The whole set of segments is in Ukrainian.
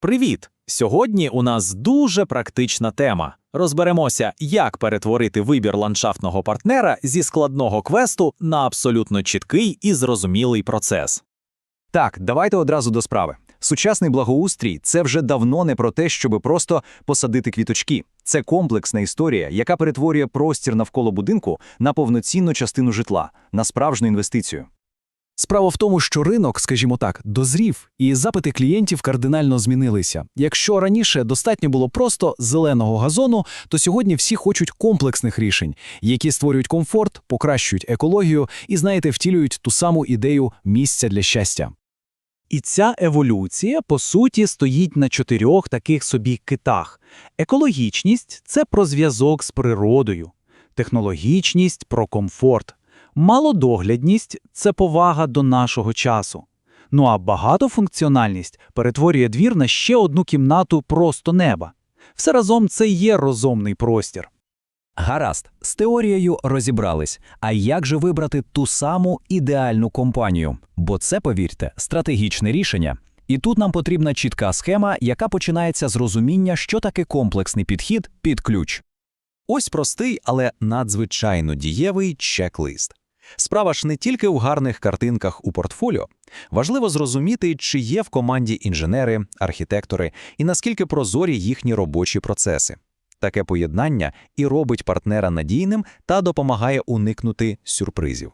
Привіт! Сьогодні у нас дуже практична тема. Розберемося, як перетворити вибір ландшафтного партнера зі складного квесту на абсолютно чіткий і зрозумілий процес. Так, давайте одразу до справи. Сучасний благоустрій це вже давно не про те, щоб просто посадити квіточки. Це комплексна історія, яка перетворює простір навколо будинку на повноцінну частину житла, на справжню інвестицію. Справа в тому, що ринок, скажімо так, дозрів, і запити клієнтів кардинально змінилися. Якщо раніше достатньо було просто зеленого газону, то сьогодні всі хочуть комплексних рішень, які створюють комфорт, покращують екологію і, знаєте, втілюють ту саму ідею місця для щастя. І ця еволюція, по суті, стоїть на чотирьох таких собі китах. Екологічність це про зв'язок з природою, технологічність про комфорт, малодоглядність це повага до нашого часу. Ну а багатофункціональність перетворює двір на ще одну кімнату просто неба. Все разом це є розумний простір. Гаразд, з теорією розібрались. А як же вибрати ту саму ідеальну компанію? Бо це, повірте, стратегічне рішення. І тут нам потрібна чітка схема, яка починається з розуміння, що таке комплексний підхід під ключ. Ось простий, але надзвичайно дієвий чек-лист. Справа ж не тільки у гарних картинках у портфоліо. Важливо зрозуміти, чи є в команді інженери, архітектори і наскільки прозорі їхні робочі процеси. Таке поєднання і робить партнера надійним та допомагає уникнути сюрпризів.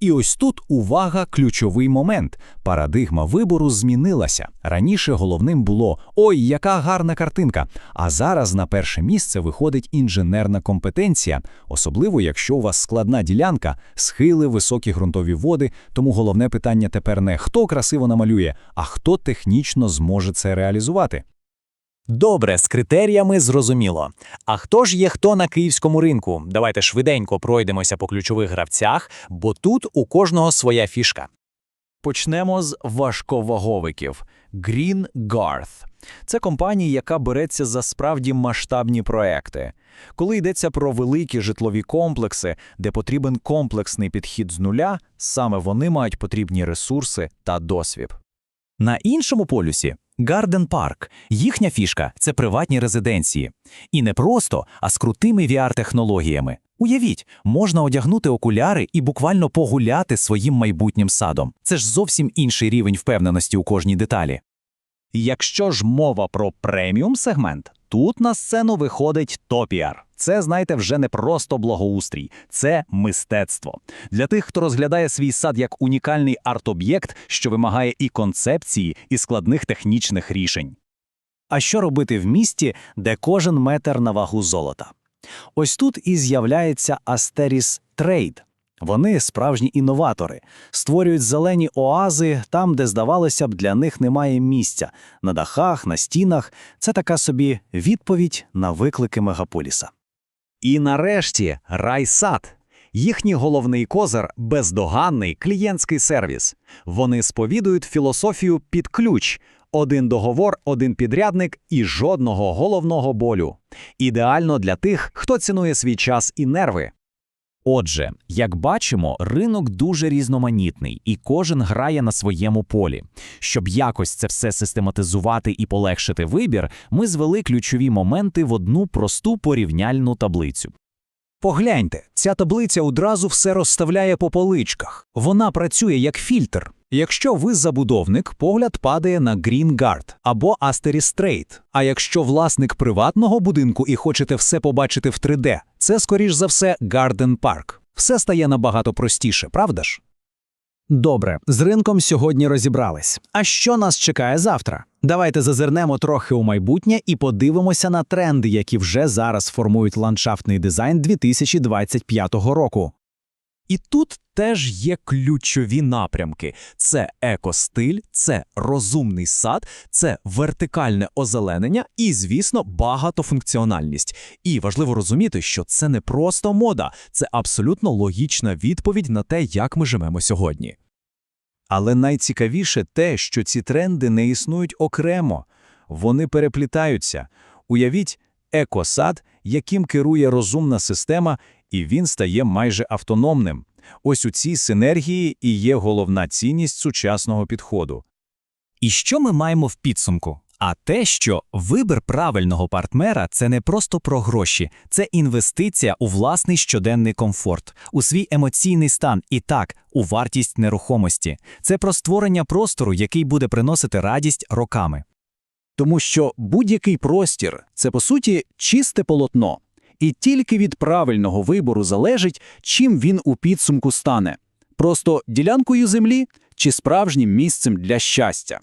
І ось тут увага, ключовий момент. Парадигма вибору змінилася. Раніше головним було ой, яка гарна картинка. А зараз на перше місце виходить інженерна компетенція, особливо якщо у вас складна ділянка, схили, високі ґрунтові води. Тому головне питання тепер не хто красиво намалює, а хто технічно зможе це реалізувати. Добре, з критеріями зрозуміло. А хто ж є хто на київському ринку? Давайте швиденько пройдемося по ключових гравцях, бо тут у кожного своя фішка. Почнемо з важковаговиків Green Garth. Це компанія, яка береться за справді масштабні проекти. Коли йдеться про великі житлові комплекси, де потрібен комплексний підхід з нуля, саме вони мають потрібні ресурси та досвід. На іншому полюсі Гарден Парк. Їхня фішка це приватні резиденції. І не просто, а з крутими VR-технологіями. Уявіть, можна одягнути окуляри і буквально погуляти своїм майбутнім садом. Це ж зовсім інший рівень впевненості у кожній деталі. Якщо ж мова про преміум сегмент, тут на сцену виходить топіар. Це, знаєте, вже не просто благоустрій, це мистецтво. Для тих, хто розглядає свій сад як унікальний арт-об'єкт, що вимагає і концепції, і складних технічних рішень. А що робити в місті, де кожен метр на вагу золота? Ось тут і з'являється Asteris Trade. Вони справжні інноватори, створюють зелені оази там, де, здавалося б, для них немає місця, на дахах, на стінах. Це така собі відповідь на виклики мегаполіса. І нарешті райсад. Їхній головний козир бездоганний клієнтський сервіс. Вони сповідують філософію під ключ. Один договор, один підрядник і жодного головного болю. Ідеально для тих, хто цінує свій час і нерви. Отже, як бачимо, ринок дуже різноманітний, і кожен грає на своєму полі. Щоб якось це все систематизувати і полегшити вибір, ми звели ключові моменти в одну просту порівняльну таблицю. Погляньте, ця таблиця одразу все розставляє по поличках. Вона працює як фільтр. Якщо ви забудовник, погляд падає на Green Guard або Asteris Trade. А якщо власник приватного будинку і хочете все побачити в 3D, це, скоріш за все, Garden Park. Все стає набагато простіше, правда ж? Добре, з ринком сьогодні розібрались. А що нас чекає завтра? Давайте зазирнемо трохи у майбутнє і подивимося на тренди, які вже зараз формують ландшафтний дизайн 2025 року. І тут теж є ключові напрямки: це екостиль, це розумний сад, це вертикальне озеленення і, звісно, багатофункціональність. І важливо розуміти, що це не просто мода, це абсолютно логічна відповідь на те, як ми живемо сьогодні. Але найцікавіше те, що ці тренди не існують окремо, вони переплітаються. Уявіть екосад, яким керує розумна система, і він стає майже автономним. Ось у цій синергії і є головна цінність сучасного підходу. І що ми маємо в підсумку? А те, що вибір правильного партнера це не просто про гроші, це інвестиція у власний щоденний комфорт, у свій емоційний стан і так, у вартість нерухомості. Це про створення простору, який буде приносити радість роками. Тому що будь-який простір це по суті чисте полотно, і тільки від правильного вибору залежить, чим він у підсумку стане просто ділянкою землі чи справжнім місцем для щастя.